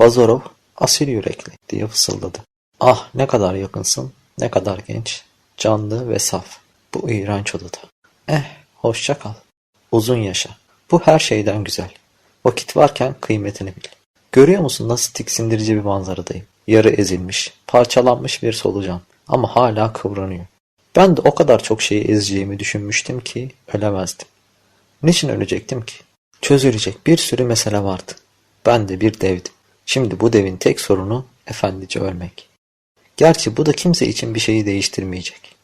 Bazarov asil yürekli diye fısıldadı. Ah ne kadar yakınsın, ne kadar genç, canlı ve saf. Bu iğrenç odada. Eh, hoşça kal. Uzun yaşa. Bu her şeyden güzel. Vakit varken kıymetini bil. Görüyor musun nasıl tiksindirici bir manzaradayım. Yarı ezilmiş, parçalanmış bir solucan ama hala kıvranıyor. Ben de o kadar çok şeyi ezeceğimi düşünmüştüm ki ölemezdim. Niçin ölecektim ki? Çözülecek bir sürü mesele vardı. Ben de bir devdim. Şimdi bu devin tek sorunu efendice ölmek. Gerçi bu da kimse için bir şeyi değiştirmeyecek.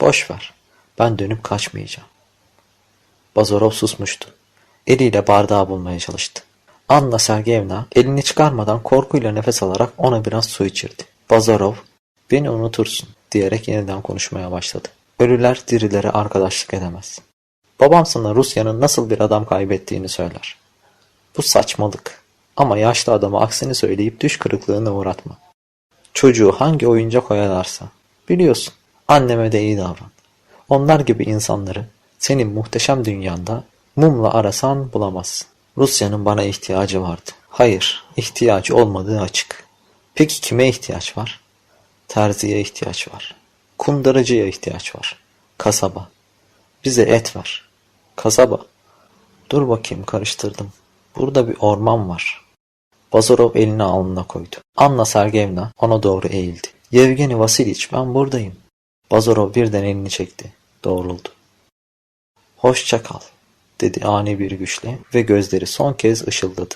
Boş ver. Ben dönüp kaçmayacağım. Bazarov susmuştu. Eliyle bardağı bulmaya çalıştı. Anna Sergeyevna elini çıkarmadan korkuyla nefes alarak ona biraz su içirdi. Bazarov, beni unutursun diyerek yeniden konuşmaya başladı. Ölüler dirilere arkadaşlık edemez. Babam sana Rusya'nın nasıl bir adam kaybettiğini söyler. Bu saçmalık. Ama yaşlı adama aksini söyleyip düş kırıklığına uğratma. Çocuğu hangi oyuncak koyarlarsa. Biliyorsun, anneme de iyi davran. Onlar gibi insanları senin muhteşem dünyanda mumla arasan bulamazsın. Rusya'nın bana ihtiyacı vardı. Hayır, ihtiyacı olmadığı açık. Peki kime ihtiyaç var? Terziye ihtiyaç var. Kundarıcıya ihtiyaç var. Kasaba. Bize et ver. Kasaba. Dur bakayım karıştırdım. Burada bir orman var. Bazarov elini alnına koydu. Anna Sergeyevna ona doğru eğildi. Yevgeni Vasiliç ben buradayım. Bazarov birden elini çekti. Doğruldu. Hoşça kal dedi ani bir güçle ve gözleri son kez ışıldadı.